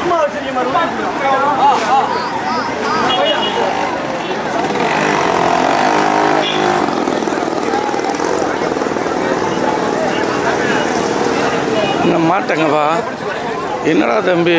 சும்மா வச்சிருக்கீங்க மாட்டேங்கப்பா? என்னடா தம்பி?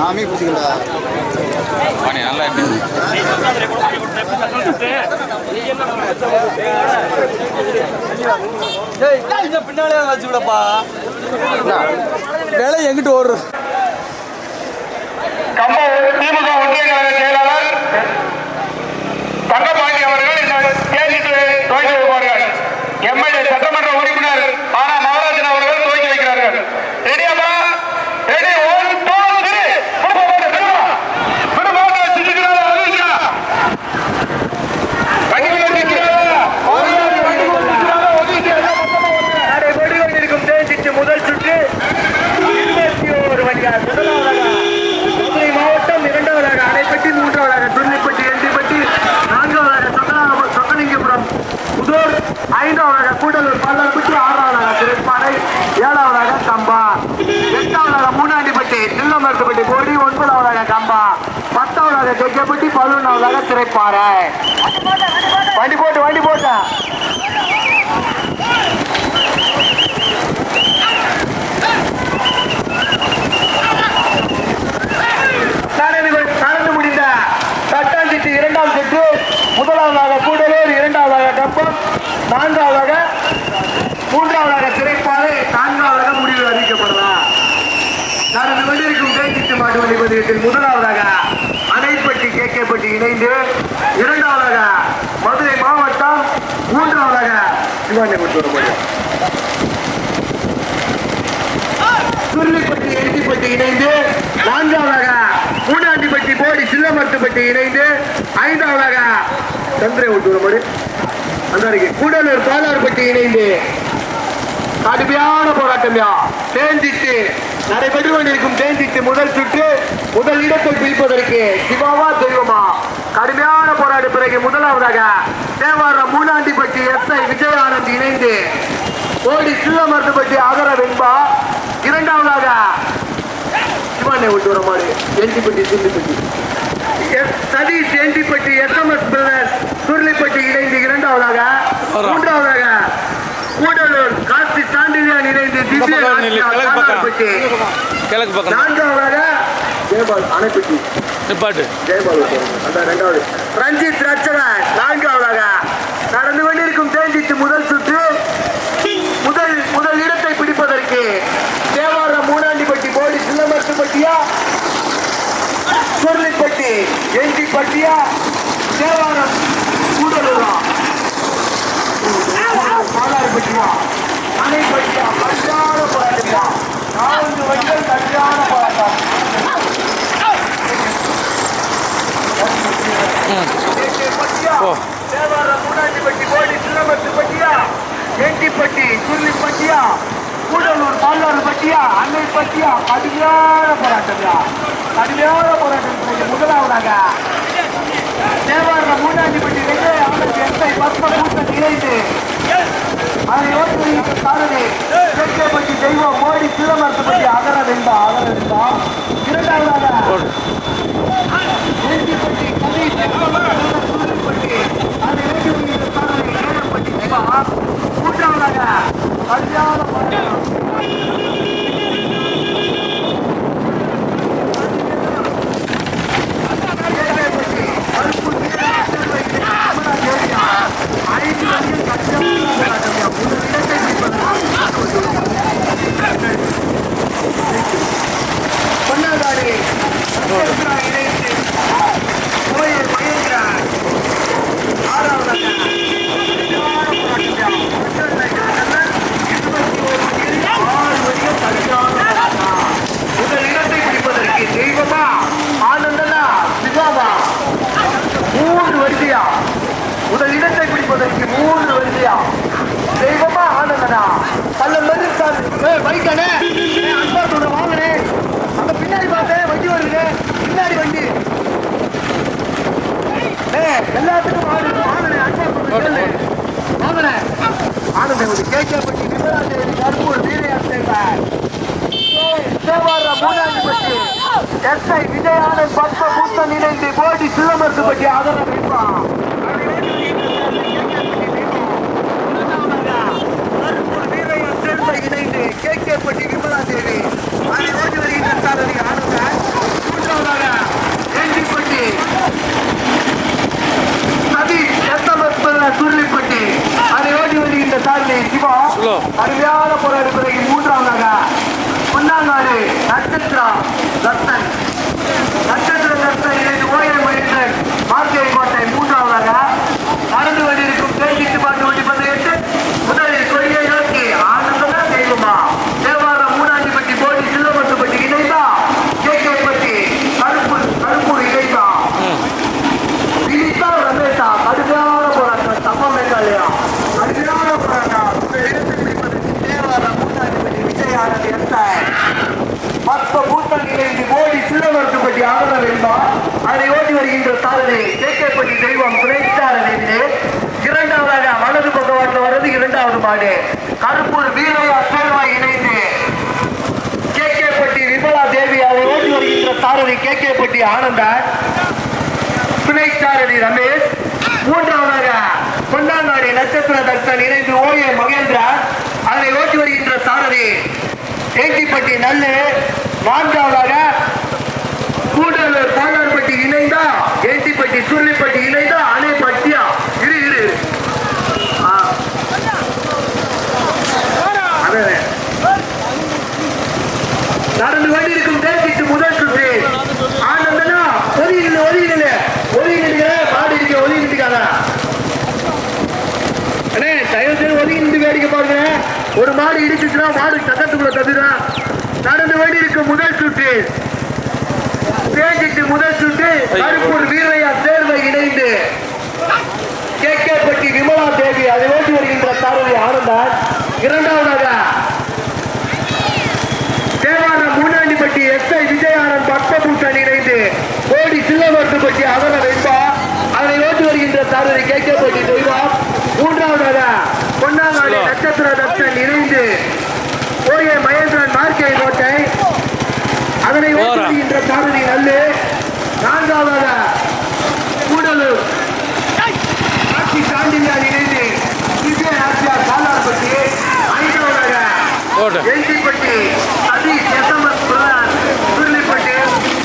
நாமே பிடிச்சிக்கலா நல்லா பின்னாலே வச்சு விடப்பா வேலை எங்கிட்டு கம்பம் திமுக ஒன்றிய கழக செயலாளர் தங்கபாண்டி அவர்கள் இந்த வைப்பார்கள் எம்எல்ஏ சட்டமன்ற பதினொன்றாவதாக திரைப்பாறை வண்டி போட்டு வண்டி போட்டா. இரண்டாம் சுற்று முதலாவதாக கூடலூர் இரண்டாவதாக கப்பம் நான்காவதாக மூன்றாவதாக சிறைப்பாறை நான்காவதாக முடிவு அறிவிக்கப்படலாம். நடந்து கொண்டிருக்கும் தேய்ச்சிட்டு மாட்டு வண்டி பதிவத்தில் முதலாவதாக அணைப்பட்டி இணைந்து இரண்டாவதாக மதுரை மாவட்டம் மூன்றாவதாக சிவாஜி கொண்டு வர முடியும் சுருளிப்பட்டி எரிட்டிப்பட்டி இணைந்து நான்காவதாக மூடாண்டிப்பட்டி போடி சில்லமரத்துப்பட்டி இணைந்து ஐந்தாவதாக சந்திரை ஒட்டுவரமடு அந்த இருக்கு கூடலூர் பாலார்பட்டி இணைந்து கடுமையான போராட்டம்யா தேஞ்சிட்டு நடைபெற்று கொண்டிருக்கும் தேஞ்சிட்டு முதல் சுற்று முதல் இடத்தை பிடிப்பதற்கு சிவாவா தெய்வமா? கடுமையான போராட்ட பிறகு முதலாவதாக தேவாரம் மூணாண்டிப்பட்டி எஸ் ஐ விஜயானந்த் இணைந்து கோடி சில்லமரத்துப்பட்டி அகர வெண்பா இரண்டாவதாக சிவானை விட்டு வர மாதிரி Endipatti Surulipatti S Sathish Endipatti SMS brothers Surulipatti இணைந்து இரண்டாவதாக மூன்றாவதாக கூடலூர் காசி சாண்டிலியான் கிழக்கு பக்கம். கிழக்கு பக்கம். அணைப்பட்டி. நிப்பாட்டு. ஜெயபால் ரெண்டாவது. ரஞ்சித் ரச்சகன் நான்காவதாக நடந்து கொண்டிருக்கும் தேஞ்சித்து முதல் சுற்று. முதல் முதல் இடத்தை பிடிப்பதற்கு தேவாரம் மூணாண்டிப்பட்டி போடி சில்லமரத்துப்பட்டியா சுருளிப்பட்டி எண்டிப்பட்டியா தேவாரம் கூடலூரா? பாலாறுப்பட்டியா அணைப்பட்டியா? நான்கு வண்டிகள் கல்யாண போராட்டம் ஓ. தேவாரம் மூணாண்டிப்பட்டி பட்டியா சில்லமரத்துப்பட்டியா சுருளி சுருளிப்பட்டியா கூடலூர் பாலாறு பட்டியா அன்னை பட்டியா கடுமையான போராட்டம்யா கடுமையான போராட்டம் செய்ய முதலாவதாக தேவாரம் மூணாண்டிப்பட்டி ரெண்டு ஆனந்த் எஸ்ஐ பத்ம கூட்டம் இணைந்து அதை ஓட்டுநர் சாரதி கேட்கப்பட்டி தெய்வம் மோடி சிலமரத்துப்பட்டி அகர வெண்டா அகர வெண்டா இரண்டாவதாக வேண்டிப்பட்டி கதை சூரியப்பட்டி அதை வேண்டிப்பட்டி சாரதி ஏழப்பட்டி மூன்றாவதாக கல்யாண போராட்டம் எல்லாத்துக்கும் அண்ணா சொல்லு வாங்கண்ணே ஆனந்த ஒரு கேட்கப்பட்டு விவராஜ் கருப்பூர் வீரையா சேர்ந்தார் தேவார மூணாண்டிப்பட்டி எஸ்ஐ விஜயானந்த் பத்ம பூத்தன் இணைந்து போடி சிதம்பரத்துப்பட்டி ஆதரவு வைப்பான் இணைந்து கே கே பட்டி விமலா தேவி அதை ஓடி வருகின்ற சாரதி ஆனந்த மூன்றாவதாக சுருளிப்பட்டி அதை ஓடி வருகின்ற சாரதி சிவா. அருமையான போராடு பிறகு மூன்றாவதாக பொன்னாங்காடு நட்சத்திரம் ரத்தன் நட்சத்திர ரத்தன் இணைந்து ஓயம் மகிழ்ந்தன் மார்க்கேரி கோட்டை மூன்றாவதாக நடந்து கொண்டிருக்கும் தேர்ச்சிட்டு பாட்டு வண்டி பதினெட்டு முதலில் கொடியை நோக்கி ஆனந்தமா தெய்வமா தேவாரம் மூணாண்டிப்பட்டி போட்டி சில்லப்பட்டுப்பட்டி இணைந்தா கேட்கப்பட்டி கருப்பூர் கருப்பூர் இணைந்தா வினிதா ரமேஷா கடுமையான போராட்டம் தப்பம் இல்லையா கடுமையான போராட்டம் இந்த இடத்தை பிடிப்பதற்கு தேவாரம் மூணாண்டிப்பட்டி விஜயானந்த் எஸ்ஐ மற்ற பூத்தல் இணைந்து ஓடி சிறுவர்த்துப்பட்டி ஆதரவு என்பார் அதை ஓடி வருகின்ற சாதனை கேட்கப்பட்டி தெய்வம் குறைத்தார நின்று இரண்டாவதாக வலது பக்கவாட்டில் வர்றது இரண்டாவது மாடு கருப்பூர் வீரையா சேர்வா இணைந்து கேகேப்பட்டி விமலா தேவி அதை ஓடி வருகின்ற சாரதி கேகேப்பட்டி ஆனந்தன் துணை சாரதி ரமேஷ் மூன்றாவதாக கொண்டாங்காடி நட்சத்திர இணைந்து ஓஏ மகேந்திரா அதனை ஓட்டி வருகின்ற சாரதி. ஏட்டிப்பட்டி நல்லு நான்காவதாக கூடலூர் பாலார்பட்டி இணைந்தா ஏட்டிப்பட்டி சுருளிப்பட்டி இணைந்தா அணை பட்டியா இரு. இரு நடந்து கொண்டிருக்கும் தேர்ச்சிக்கு மாடு சட்டத்துக்குள்ள தந்துடும் நடந்து கொண்டிருக்கும் முதல் சுற்று. தேர்ச்சிக்கு முதல் சுற்று கருப்பூர் வீரையா தேர்வை இணைந்து கேகேப்பட்டி விமலா தேவி அதை ஓட்டி வருகின்ற சாரதி ஆனந்தான் இரண்டாவதாக தேவாரம் மூணாண்டிப்பட்டி எஸ்ஐ விஜயானந்த் பக்தபூஷன் இணைந்து கோடி சில்லவர்த்துப்பட்டி அவர வெண்பா அதனை ஓட்டி வருகின்ற சாரதி கேட்கப்பட்டி தெய்வம் மூன்றாவதாக பொன்னாங்காடி. நட்சத்திர தத்தன் இணைந்து ஓஏ மகேந்திரன் மார்க்கை கோட்டை. அதனை ஓட்டி ஓரம். வருகின்ற சாரதி நல்லு நான்காவதாக கூடலூர் ஆட்சி சாண்டியார் இணைந்து திவ்ய ஆட்சியார் காலார்பட்டி ஐந்தாவதாக ஓடு எல்டிப்பட்டி சதீஷ் எஸ்எம்எஸ் பிரதான் சுருளிப்பட்டி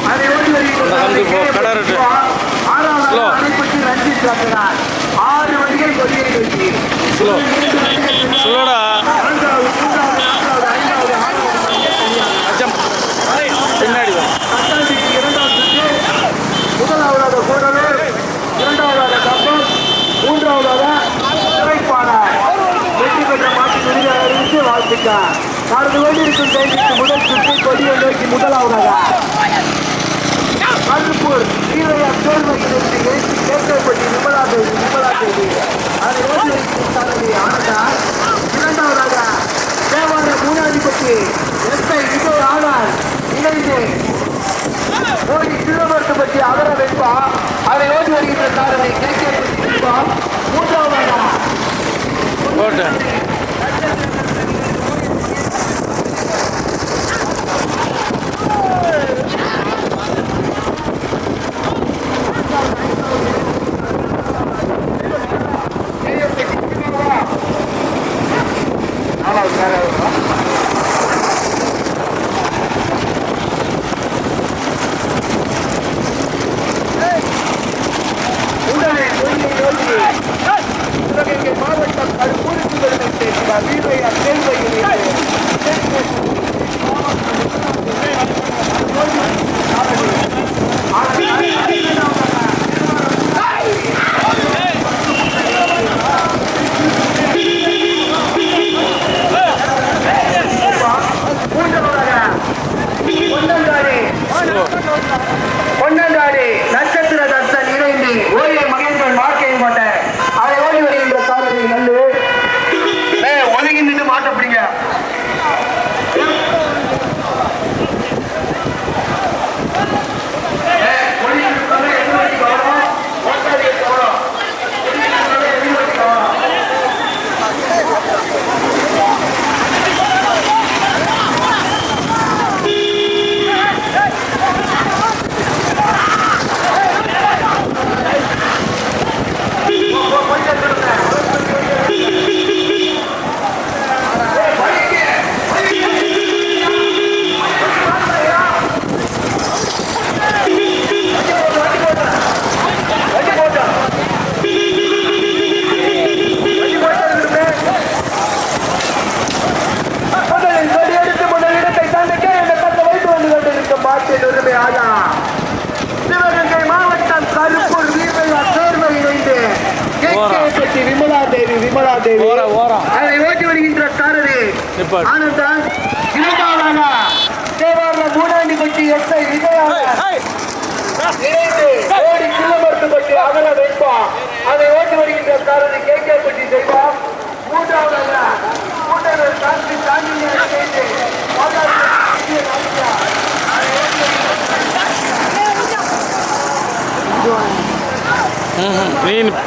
அதை ஓடி இந்த கம்பி போ, கடை இருக்கு. ஆறாவது. அணைப்பட்டி ரஞ்சித் ஆறு வண்டிகள் கொடியை ஸ்லோ ஸ்லோடா நான்காவது மூன்றாவது நான்காவது ஐந்தாவது ஆறாவது அச்சம் பின்னாடி வா பத்தாண்டிக்கு இரண்டாவது சுற்று முதலாவதாக கூடலூர் இரண்டாவதாக கப்பம் மூன்றாவதாக சிறைப்பாளர் வெற்றி பெற்ற மாட்டு விருதை அறிவித்து நடந்து கொண்டிருக்கும் முதல் சுற்று கொடியை நோக்கி முதலாவதாக. கருப்பூர் வீரையா தேர்வையிலிருந்து ஏற்றி கேட்கப்பட்டி விமலா தேவி விமலா தேவி அதை ஓட்டி வைக்கும் சாரதி இரண்டாவதாக தேவார மூணாதிபதி எஸ்ஐ விஜய் ஆனார். இணைந்து ஓடி பற்றி அவர வைப்பா அதை ஓடி வருகின்ற சாரதி கேட்கப்பட்டி மூன்றாவதாக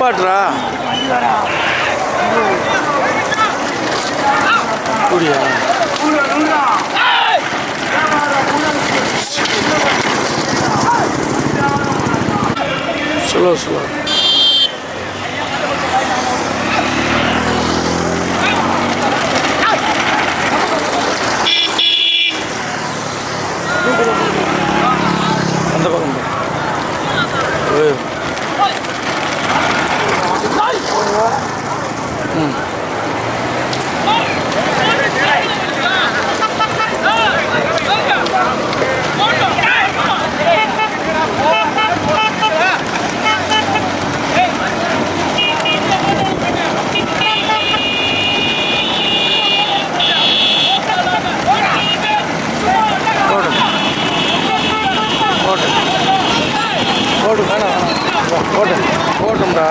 நிப்பாட்டுறா கூடியா ஸ்லோ ஸ்லோ அந்த பக்கம் போட்டோம் போட்டோம்டா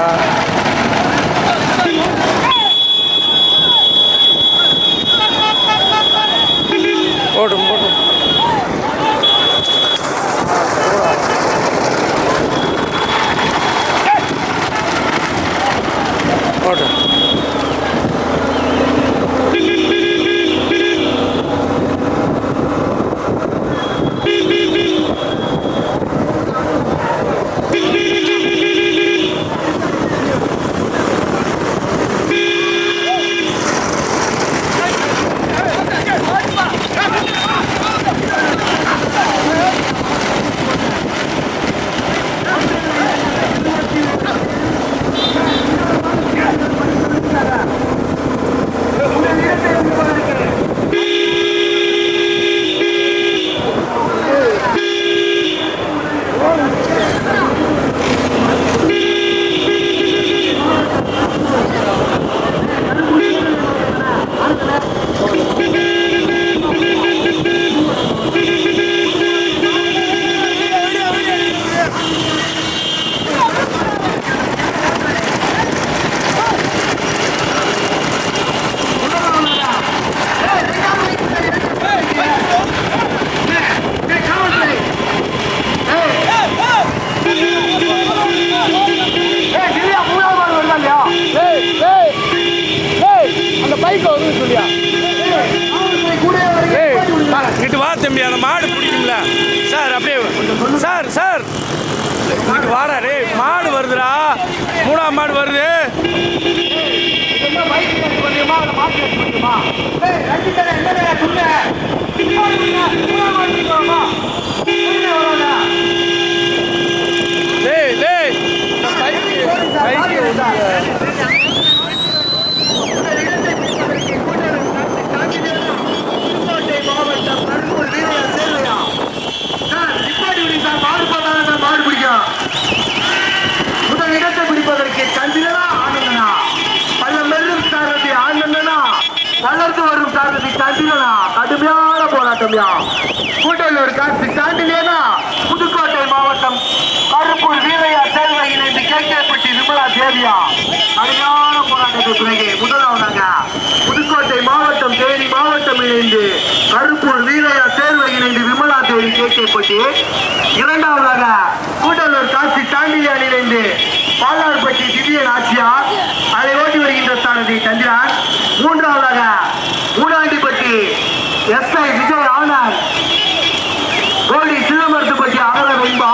இங்கிட்டு வா தம்பி அந்த மாடு பிடிக்கும்ல. சார் அப்படியே சார் சார். இங்கிட்டு வாரா ரே மாடு வருதுடா. மூணாம் மாடு வருது. ஏய் ஏய் பைக்கு பைக்கு இரண்டாவதாக கூட்டலூர் காசி தாண்டிலியால் இணைந்து பாலார்பட்டி திவ்ய நாச்சியார் அதை ஓட்டி வருகின்ற ஸ்தானத்தை சந்திரன் மூன்றாவதாக மூடாண்டிப்பட்டி எஸ் ஐ விஜய் ஆனந்த் கோடி சிலமரத்துப்பட்டி அகர வெண்பா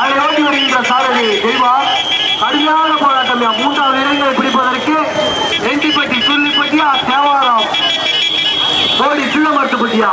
அதை ஓட்டி வருகின்ற சாதனை தெய்வா கடுமையான போராட்டம் மூன்றாவது இடங்களை பிடிப்பதற்கு நெஞ்சிப்பட்டி சுள்ளிப்பட்டியா தேவாரம் கோடி சிலமரத்துப்பட்டியா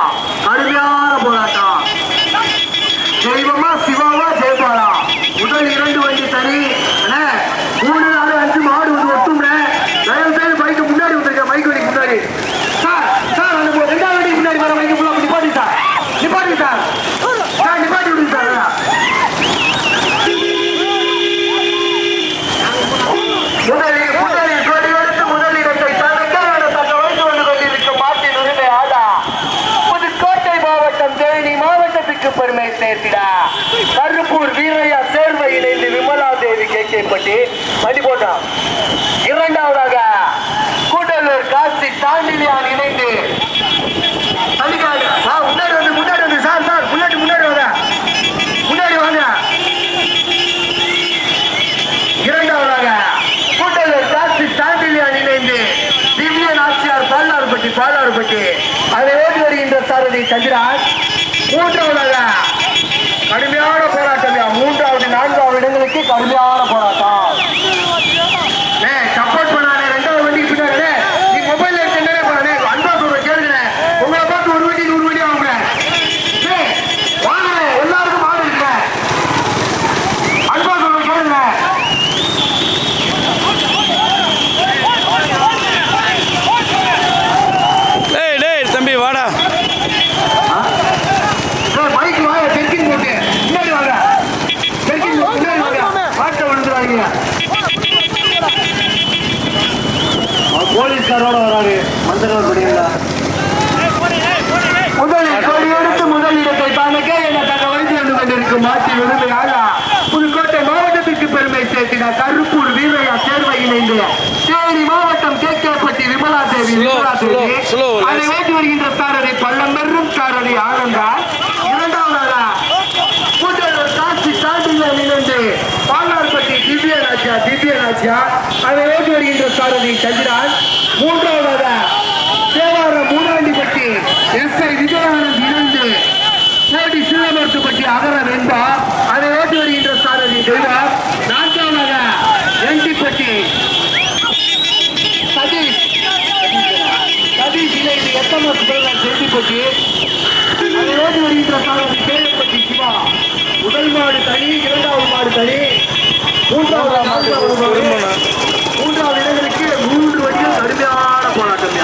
மூன்றாவதாக. கடுமையான போராட்டம் மூன்றாவது நான்காவது இடங்களுக்கு கடுமையான கொண்டிருக்கும் மாற்றி விரும்புகிறாரா புதுக்கோட்டை மாவட்டத்திற்கு பெருமை சேர்த்தின கருப்பூர் வீரையா தேர்வை இணைந்து தேனி மாவட்டம் கேட்கப்பட்டி விமலா தேவி விமலா தேவி. அதை. ஓட்டி வருகின்ற சாரதி பள்ளம் பெறும் சாரதி ஆனந்தா இரண்டாவதாக கூட்டலூர் காட்சி சாண்டியில் இணைந்து பாலார்பட்டி திவ்யராஜா திவ்யராஜா அதை ஓட்டி வருகின்ற சாரதி சந்திரான் மூன்றாவதாக தேவாரம் மூணாண்டிப்பட்டி எஸ் ஐ விஜயானந்த் இணைந்து கோடி சிவமருத்துப்பட்டி அகர வெண்பா அதை ஓட்டி வருகின்ற சாரதி தெய்வா நான்காவதாக எண்டிப்பட்டி சதீஷ் சதீஷ் இணைந்து எஸ்எம்எஸ் பிரதர் செஞ்சிப்பட்டி அதை ஓட்டி வருகின்ற சாரதி கேள்விப்பட்டி சிவா முதல் மாடு தனி இரண்டாவது மாடு தனி மூன்றாவது நான்காவது மாடு மூன்றாவது இடங்களுக்கு மூன்று வண்டிகள் கடுமையான போராட்டம்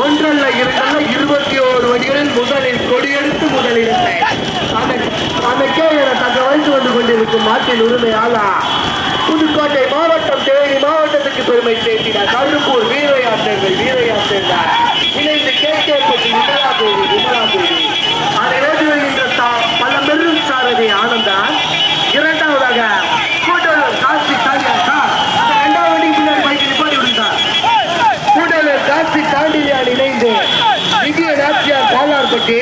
ஒன்றல்ல இரண்டல்ல இருபத்தி ஓரு வண்டிகளில் முதலில் கொடியெடுத்து முதலிடத்தை அதற்கே என தக்க வைத்து வந்து கொண்டிருக்கும் மாட்டின் உரிமையாளா புதுக்கோட்டை மாவட்டம் தேனி மாவட்டத்துக்கு பெருமை சேர்த்தின கருப்பூர் வீரையா சேர்ந்த வீரையா சேர்ந்தார் இணைந்து கேட்கப்பட்டு விமலா தேவி விமலா தேவி அதை ஓட்டி வருகின்ற சா- பல பெரும் சாரதி ஆனந்தான் இரண்டாவதாக கூட்டலூர் காசி சாரியா சார் இந்த இரண்டாவது வண்டிக்கு பின்னாடி பைக்கு நிப்பாட்டி விடுங்க கூட்டலூர் காசி தாண்டிலியான் இணைந்து விஜய நாச்சியார் பாலார்பட்டி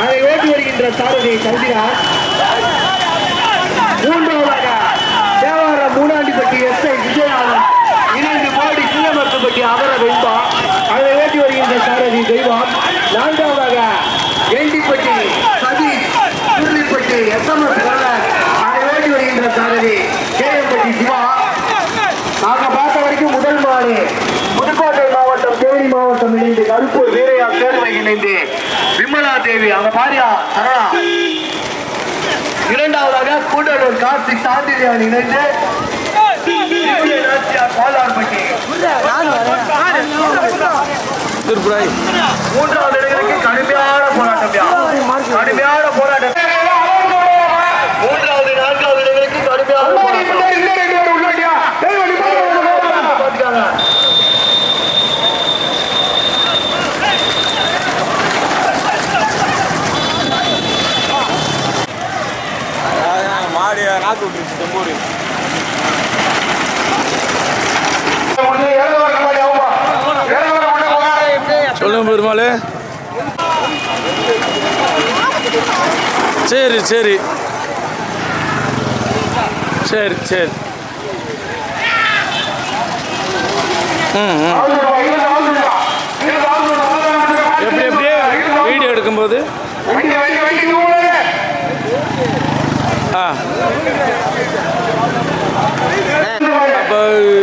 அதை ஓட்டி வருகின்ற சாரதி சந்திரான் மூன்றாவதாக தேவாரம் மூணாண்டிப்பட்டி எஸ் ஐ விஜயானந்த் இணைந்து மோடி சின்னமரத்துப்பட்டி அவர வெண்பா அதை ஓட்டி வருகின்ற சாரதி தெய்வம் நான்காவதாக எண்டிப்பட்டி சதீஷ் சுருளிப்பட்டி எஸ்எம்எஸ் கல்லர் அதை ஓட்டி வருகின்ற சாரதி கேஎம்பட்டி சிவா நாங்க பார்த்த வரைக்கும் முதல் மாடு புதுக்கோட்டை மாவட்டம் தேனி மாவட்டம் இணைந்து கருப்பூர் இணைந்து விமலா தேவி அவங்க பாரியா சரளா. இரண்டாவதாக கூடலூர் கார்த்திக் சாந்திரியான் இணைந்து திவ்ய மூன்றாவது இடங்களுக்கு கடுமையான போராட்டம் கடுமையான போராட்டம். மூன்றாவது நான்காவது இடங்களுக்கு கடுமையான போராட்டம். மாடு நாக்கு விட்டுருச்சு தெம்பூரி சொல்லுங்க பெருமாள். சரி சரி. சரி சரி. ம் ம். எப்படி? வீடியோ எடுக்கும்போது? அப்போ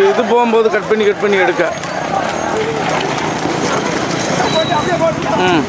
இது போகும்போது கட் பண்ணி கட் பண்ணி எடுக்க. ம்.